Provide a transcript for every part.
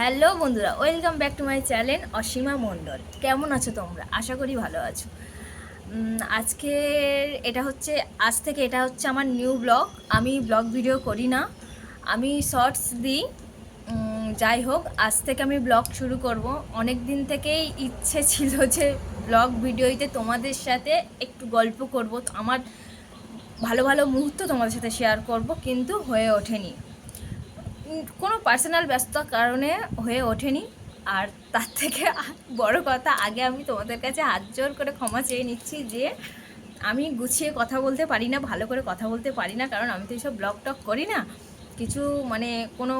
Hello বন্ধুরা, welcome back to my channel Asima Mondal. কেমন আছো তোমরা? আশা করি ভালো আছো। আজকে এটা হচ্ছে, আজ থেকে এটা হচ্ছে আমার নিউ ব্লগ আমি ব্লগ ভিডিও করি না, আমি শর্টস দিই। যাই হোক, আজ থেকে আমি ব্লগ শুরু করব। অনেক দিন থেকেই ইচ্ছে ছিল যে ব্লগ ভিডিওতে তোমাদের সাথে একটু গল্প করব। আমার ভালো ভালো মুহূর্ত তোমাদের সাথে শেয়ার করব, কিন্তু হয়ে ওঠেনি। কোনো পার্সোনাল ব্যস্ততার কারণে হয়ে ওঠেনি। আর তার থেকে বড় কথা, আগে আমি তোমাদের কাছে হাত জোর করে ক্ষমা চেয়ে নিচ্ছি যে, আমি গুছিয়ে কথা বলতে পারি না, ভালো করে কথা বলতে পারি না, কারণ আমি তো এইসব ব্লগ টক করি না। কিছু মানে কোনো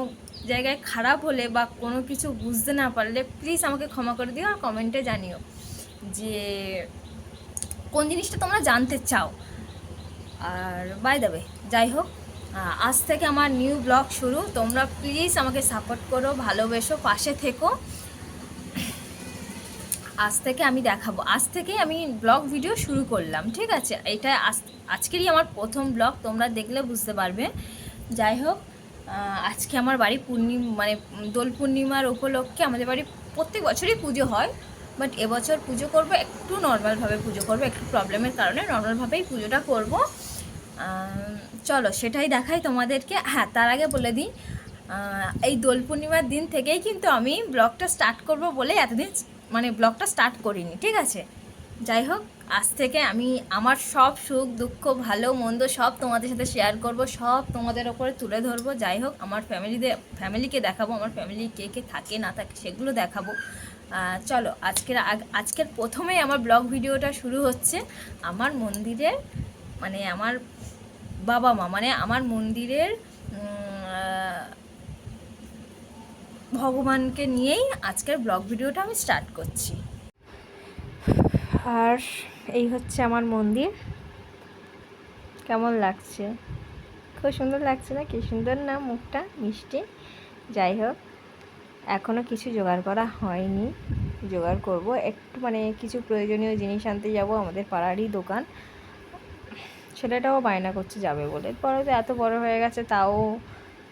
জায়গায় খারাপ হলে বা কোনো কিছু বুঝতে না পারলে প্লিজ আমাকে ক্ষমা করে দিও আর কমেন্টে জানিও যে, কোন জিনিসটা তোমরা জানতে চাও। আর বাই দেবে যাই হোক আজ থেকে আমার নিউ ব্লগ শুরু। তোমরা প্লিজ আমাকে সাপোর্ট করো, ভালোবেসো, পাশে থেকো। আজ থেকে আমি দেখাবো। আজ থেকে আমি ব্লগ ভিডিও শুরু করলাম, ঠিক আছে? এটা আজ, আজকেরই আমার প্রথম ব্লগ তোমরা দেখলে বুঝতে পারবে। যাই হোক আজকে আমার বাড়ি পূর্ণিম মানে দোল পূর্ণিমার উপলক্ষে আমাদের বাড়ি প্রত্যেক বছরই পুজো হয় বাট এবছর পুজো করব, একটু নর্মালভাবে পুজো করব, একটু প্রবলেমের কারণে নর্মালভাবেই পুজোটা করব। চলো সেটাই দেখাই তোমাদেরকে। হ্যাঁ তার আগে বলে দিই এই দোল পূর্ণিমার দিন থেকেই কিন্তু আমি ব্লগটা স্টার্ট করব বলে এতদিন মানে ব্লগটা স্টার্ট করিনি, ঠিক আছে? যাই হোক, আজ থেকে আমি আমার সব সুখ, দুঃখ, ভালো, মন্দ সব তোমাদের সাথে শেয়ার করব, সব তোমাদের ওপরে তুলে ধরবো। যাই হোক, আমার ফ্যামিলিদের ফ্যামিলিকে দেখাবো, আমার ফ্যামিলি কে কে থাকে, না থাকে, সেগুলো দেখাবো। চলো, আজকের আজকের প্রথমেই আমার ব্লগ ভিডিওটা শুরু হচ্ছে। আমার মন্দিরের মানে আমার বাবা মা মানে আমার মন্দিরের ভগবানকে নিয়েই আজকের ব্লগ ভিডিওটা আমি স্টার্ট করছি। আর এই হচ্ছে আমার মন্দির। কেমন লাগছে? খুব সুন্দর লাগছে না? কি সুন্দর না? মুখটা মিষ্টি। যাই হোক এখনও কিছু জোগাড় করা হয়নি। জোগাড় করব। একটু মানে কিছু প্রয়োজনীয় জিনিস আনতে যাব। আমাদের পাড়ারই দোকান। ছেলেটাও বায়না করছে, যাবে বলে। পরে তো এত বড় হয়ে গেছে, তাও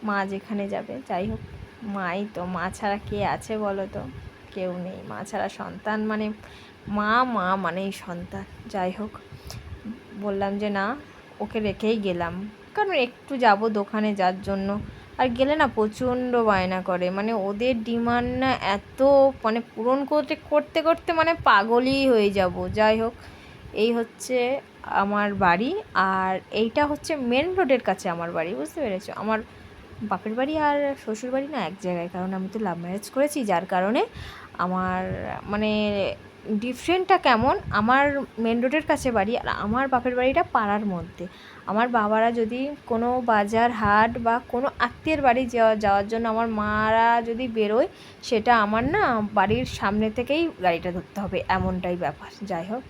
মা যেখানে যাবে। যাই হোক, মাই তো, মা ছাড়া কে আছে বলো তো? কেউ নেই। মা ছাড়া সন্তান মানে মা মা মানেই সন্তান। যাই হোক, বললাম যে না, ওকে রেখেই গেলাম। কারণ একটু যাব দোকানে যার জন্য। আর গেলে না প্রচণ্ড বায়না করে। মানে ওদের ডিমান্ড না এত মানে পূরণ করতে করতে করতে মানে পাগলই হয়ে যাব। যাই হোক এই হচ্ছে আমার বাড়ি আর এইটা হচ্ছে মেন রোডের কাছে আমার বাড়ি, বুঝতে পেরেছ? আমার বাপের বাড়ি আর শ্বশুর বাড়ি না এক জায়গায়, কারণ আমি তো লাভ ম্যারেজ করেছি, যার কারণে আমার মানে ডিফারেন্টটা কেমন? আমার মেন রোডের কাছে বাড়ি আর আমার বাপের বাড়িটা পাড়ার মধ্যে। আমার বাবারা যদি কোনো বাজার, হাট বা কোনো আত্মীয়ের বাড়ি যাওয়া, যাওয়ার জন্য আমার মারা যদি বেরোয়, সেটা আমার না বাড়ির সামনে থেকেই গাড়িটা ধরতে হবে, এমনটাই ব্যাপার, যাই হোক।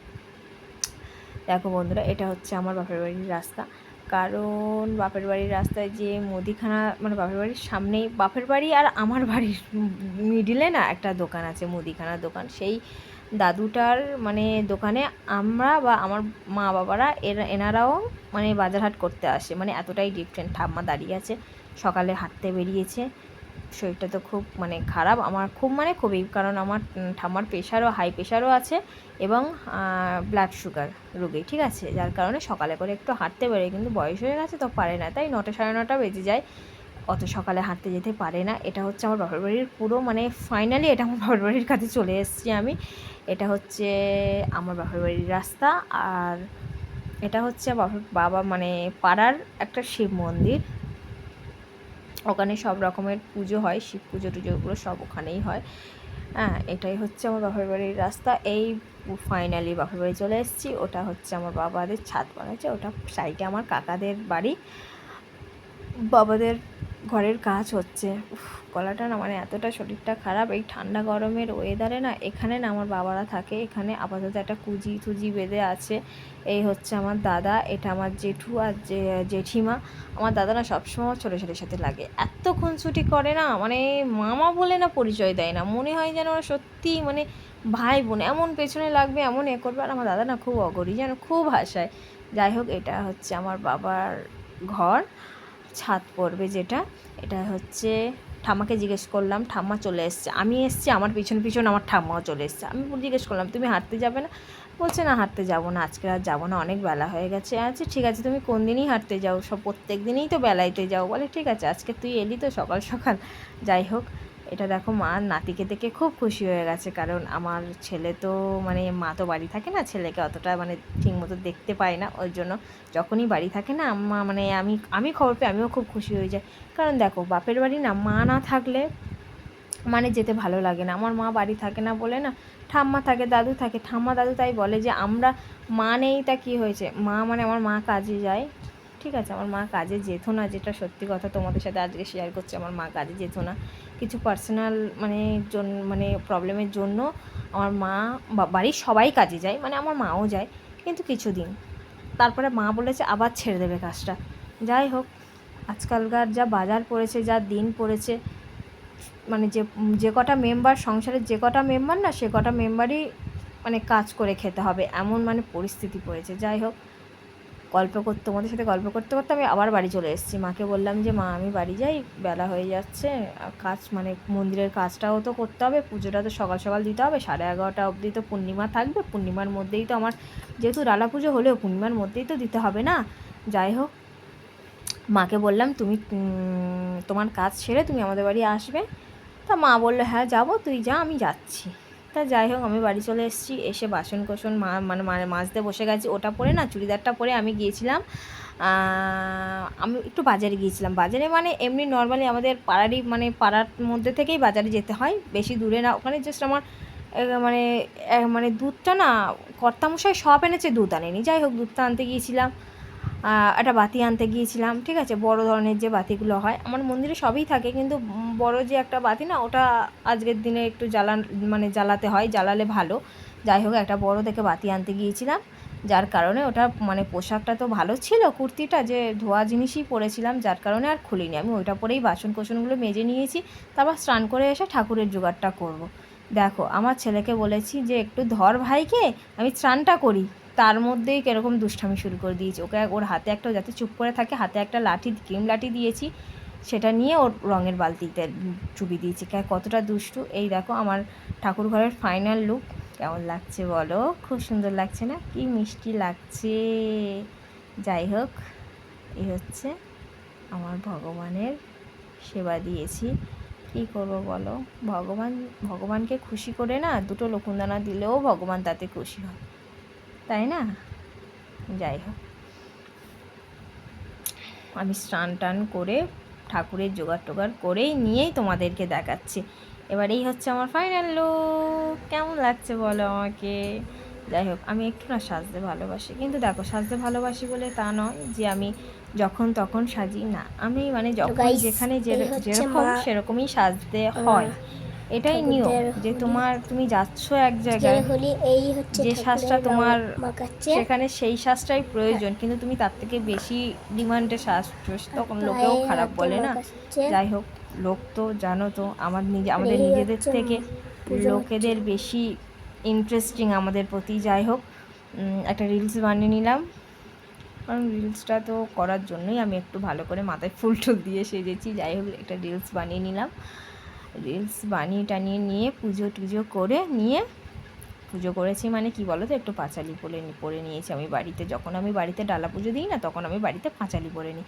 দেখো বন্ধুরা, এটা হচ্ছে আমার বাপের বাড়ির রাস্তা। কারণ বাপের বাড়ির রাস্তায় যে মুদিখানা মানে বাপের বাড়ির সামনেই, বাপের বাড়ি আর আমার বাড়ির মিডিলে না একটা দোকান আছে, মুদিখানার দোকান। সেই দাদুটার মানে দোকানে আমরা বা আমার মা বাবারা, এরা, এনারাও মানে বাজার হাট করতে আসে। মানে এতটাই ডিফারেন্ট ঠাম্মা দাঁড়িয়ে আছে, সকালে হাঁটতে বেরিয়েছে। শরীরটা তো খুব মানে খারাপ, আমার খুব মানে খুবই, কারণ আমার ঠাম্মার প্রেশারও হাই প্রেশারও আছে এবং ব্লাড সুগার রোগী, ঠিক আছে? যার কারণে সকালে করে একটু হাঁটতে বেরোয় কিন্তু বয়স হয়ে গেছে তো পারে না, তাই নটা সাড়ে নটা বেজে যায়। অত সকালে হাঁটতে যেতে পারে না, এটা হচ্ছে আমার বাবার বাড়ির পুরো মানে ফাইনালি এটা আমার বাবার বাড়ির কাছে চলে এসেছি আমি। এটা হচ্ছে আমার বাবার বাড়ির রাস্তা, আর এটা হচ্ছে বাবা মানে পাড়ার একটা শিব মন্দির। ওখানে সব রকমের পুজো হয়, শিব পুজো টুজোগুলো সব ওখানেই হয়। হ্যাঁ এটাই হচ্ছে আমার বাপের বাড়ির রাস্তা। এই ফাইনালি বাপের বাড়ি চলে এসেছি। ওটা হচ্ছে আমার বাবাদের ছাদ বানাচ্ছে। ওটা সাইডে আমার কাকাদের বাড়ি। বাবাদের ঘরের কাজ হচ্ছে। গলাটা না মানে এতটা শরীরটা খারাপ, এই ঠান্ডা গরমের ওয়েদারে না এখানে না আমার বাবারা থাকে, এখানে আপাতত একটা কুজি টুজি বেঁধে আছে। এই হচ্ছে আমার দাদা, এটা আমার জেঠু আর যে জেঠিমা। আমার দাদা না সবসময় আমার ছোটো ছোটোর সাথে লাগে। এত খুনসুটি করে না মানে মামা বলে না পরিচয় দেয় না। মনে হয় যেন ওরা সত্যি মানে ভাই বোন এমন পেছনে লাগবে, এমন এ করবে। আর আমার দাদা না খুব অগরি যেন খুব হাসায়। যাই হোক, এটা হচ্ছে আমার বাবার ঘর। ছাদ পড়বে যেটা। এটা হচ্ছে ঠাম্মাকে জিজ্ঞেস করলাম, ঠাম্মা চলে এসছে। আমি এসছি, আমার পিছন পিছন আমার ঠাম্মাও চলে এসছে। আমি জিজ্ঞেস করলাম, তুমি হাঁটতে যাবে না? বলছে, না, হাঁটতে যাব না। আজকে আর যাব না, অনেক বেলা হয়ে গেছে। আচ্ছা ঠিক আছে, তুমি কোন দিনই হাঁটতে যাও? সব প্রত্যেক দিনই তো বেলাইতে যাও? বলে, ঠিক আছে, আজকে তুই এলি তো সকাল সকাল। যাই হোক এটা দেখো মা নাতিকে দেখে খুব খুশি হয়ে গেছে, কারণ আমার ছেলে তো মানে মা তো বাড়ি থাকে না, ছেলেকে অতটা মানে ঠিক মতো দেখতে পায় না, ওই জন্য যখনই বাড়ি থাকে না, আম্মা মানে আমি আমি খবর পেয়ে আমিও খুব খুশি হয়ে যাই। কারণ দেখো বাপের বাড়ি না, মা না থাকলে মানে যেতে ভালো লাগে না। আমার মা বাড়ি থাকে না বলে না, ঠাম্মা থাকে, দাদু থাকে, ঠাম্মা দাদু তাই বলে যে আমরা মা নেই তা কী হয়েছে? মা মানে আমার মা কাজে যায়, ঠিক আছে? আমার মা কাজে যেত না, যেটা সত্যি কথা তোমাদের সাথে আজকে শেয়ার করছে, আমার মা কাজে যেত না। কিছু পার্সোনাল মানে মানে প্রবলেমের জন্য আমার মা বাড়ির সবাই কাজে যায় মানে আমার মাও যায় কিন্তু কিছুদিন। তারপরে মা বলেছে আবার ছেড়ে দেবে কাজটা। যাই হোক, আজকালকার যা বাজার পড়েছে, যা দিন পড়েছে মানে যে যে কটা মেম্বার সংসারের যে কটা মেম্বার না, সে কটা মেম্বারই মানে কাজ করে খেতে হবে। এমন মানে পরিস্থিতি পড়েছে। যাই হোক গল্প করতে, তোমাদের সাথে গল্প করতে করতে আমি আবার বাড়ি চলে এসেছি। মাকে বললাম যে, মা, আমি বাড়ি যাই, বেলা হয়ে যাচ্ছে কাজ মানে মন্দিরের কাজটাও তো করতে হবে, পুজোটা তো সকাল সকাল দিতে হবে, সাড়ে এগারোটা অবধি তো পূর্ণিমা থাকবে, পূর্ণিমার মধ্যেই তো আমার, যেহেতু ডালা পুজো হলেও পূর্ণিমার মধ্যেই তো দিতে হবে না, যাই হোক। মাকে বললাম, তুমি তোমার কাজ ছেড়ে তুমি আমাদের বাড়ি আসবে। তা মা বলল হ্যাঁ যাব, তুই যা, আমি যাচ্ছি। তা যাই হোক, আমি বাড়ি চলে এসেছি। এসে বাসন কোসন মানে মানে মাজতে বসে গেছি। ওটা পরে না, চুড়িদারটা পরে আমি গিয়েছিলাম আমি একটু বাজারে গিয়েছিলাম। বাজারে মানে এমনি নর্মালি আমাদের পাড়ারই মানে পাড়ার মধ্যে থেকেই বাজারে যেতে হয়। বেশি দূরে না, ওখানে জাস্ট আমার মানে মানে দুধটা না, কর্তামশাই সব এনেছে, দুধ আনেনি। যাই হোক, দুধটা আনতে গিয়েছিলাম। একটা বাতি আনতে গিয়েছিলাম, ঠিক আছে? বড় ধরনের যে বাতিগুলো হয়। আমার মন্দিরে সবই থাকে, কিন্তু বড় যে একটা বাতি না, ওটা আজকের দিনে একটু জ্বালান মানে জ্বালাতে হয়, জ্বালালে ভালো। যাই হোক, একটা বড় দেখে বাতি আনতে গিয়েছিলাম। যার কারণে ওটা মানে পোশাকটা তো ভালো ছিল, কুর্তিটা যে ধোয়া জিনিসই পরেছিলাম, যার কারণে আর খুলিনি। আমি ওইটা পরেই বাসন কোসনগুলো মেজে নিয়েছি, তারপর স্নান করে এসে ঠাকুরের জোগাড়টা করব। দেখো, আমার ছেলেকে বলেছি যে, একটু ধর ভাইকে, আমি স্নানটা করি। তার মধ্যেই কীরকম দুষ্টামি শুরু করে দিয়েছি। ওকে ওর হাতে একটা যাতে চুপ করে থাকে, হাতে একটা লাঠি, ক্রিম লাঠি দিয়েছি। সেটা নিয়ে ওর রঙের বালতিতে চুবি দিয়েছি। কতটা দুষ্টু। এই দেখো আমার ঠাকুর ঘরের ফাইনাল লুক কেমন লাগছে বলো? খুব সুন্দর লাগছে না? কি মিষ্টি লাগছে। যাই হোক এই হচ্ছে আমার ভগবানের সেবা দিয়েছি। কী করব বলো? ভগবান ভগবানকে খুশি করে না দুটো লকুনদানা দিলেও ভগবান তাতে খুশি হয়। তাই না? যাই হোক। আমি স্নান টান করে ঠাকুরের জোগাড় টোগাড় করেই নিয়েই তোমাদেরকে দেখাচ্ছি। এবার এই হচ্ছে আমার ফাইনাল লুক কেমন লাগছে বলো আমাকে? যাই হোক আমি একটু না সাজতে ভালোবাসি। কিন্তু দেখো সাজতে ভালোবাসি বলে তা নয় যে আমি যখন তখন সাজি না। আমি মানে যখন যেখানে যেরকম সেরকমই সাজতে হয়। এটাই নিয়ম যে তোমার তুমি যাচ্ছ এক জায়গায় যে শ্বাসটা তোমার সেখানে সেই শ্বাসটাই প্রয়োজন। কিন্তু তুমি তার থেকে বেশি ডিমান্ডে শ্বাস তখন লোকেও খারাপ বলে না। যাই হোক লোক তো জানো তো আমার নিজে আমাদের নিজেদের থেকে লোকেদের বেশি ইন্টারেস্টিং আমাদের প্রতি। যাই হোক একটা রিলস বানিয়ে নিলাম। কারণ রিলসটা তো করার জন্যই আমি একটু ভালো করে মাথায় ফুল টুল দিয়ে সেজেছি। যাই হোক একটা রিলস বানিয়ে নিলাম। রিলস বানিয়ে টানিয়ে নিয়ে পুজো টুজো করে নিয়ে পুজো করেছি মানে কি বলো তো একটু পাঁচালি পরে পরে নিয়েছি। আমি বাড়িতে যখন আমি বাড়িতে ডালা পুজো দিই না, তখন আমি বাড়িতে পাঁচালি পরে নিই।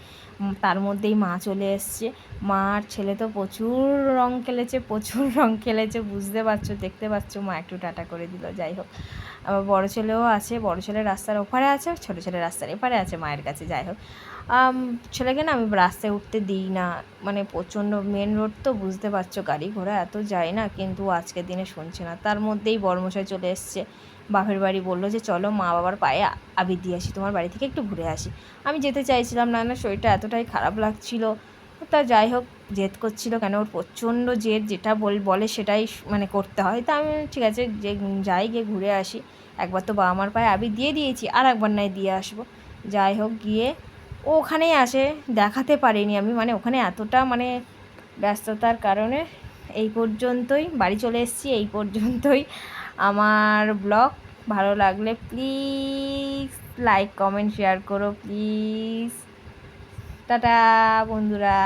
তার মধ্যেই মা চলে এসছে। মার ছেলে তো প্রচুর রং খেলেছে, প্রচুর রং খেলেছে, বুঝতে পারছ, দেখতে পাচ্ছ মা একটু টাটা করে দিল, যাই হোক। আবার বড়ো ছেলেও আছে, বড়ো ছেলে রাস্তার ওপারে আছে, ছোটো ছেলে রাস্তার এপারে আছে, মায়ের কাছে, যাই হোক। ছেলেকে না আমি রাস্তায় উঠতে দিই না। মানে প্রচণ্ড মেন রোড তো বুঝতে পারছ, গাড়ি ঘোড়া এত যায় না, কিন্তু আজকের দিনে শুনছে না। তার মধ্যেই বর্মশাই চলে এসছে। বাপের বাড়ি বলল যে, চলো মা বাবার পায়ে আবির দিয়ে আসি, তোমার বাড়ি থেকে একটু ঘুরে আসি। আমি যেতে চাইছিলাম না না, শরীরটা এতটাই খারাপ লাগছিল। তা যাই হোক, জেদ করছিল কেন, ওর প্রচণ্ড জেদ, যেটা বল, বলে সেটাই মানে করতে হয়। তা আমি ঠিক আছে, যে, যাই, গিয়ে ঘুরে আসি। একবার তো বাবা মার পায়ে আবির দিয়ে দিয়েছি, আর একবার নয় দিয়ে আসব। যাই হোক, গিয়ে ও ওখানেই আসে, দেখাতে পারিনি আমি। মানে ওখানে এতটা মানে ব্যস্ততার কারণে এই পর্যন্তই, বাড়ি চলে এসেছি এই পর্যন্তই। আমার ব্লগ ভালো লাগলে প্লিজ লাইক, কমেন্ট, শেয়ার করো, প্লিজ। টাটা বন্ধুরা।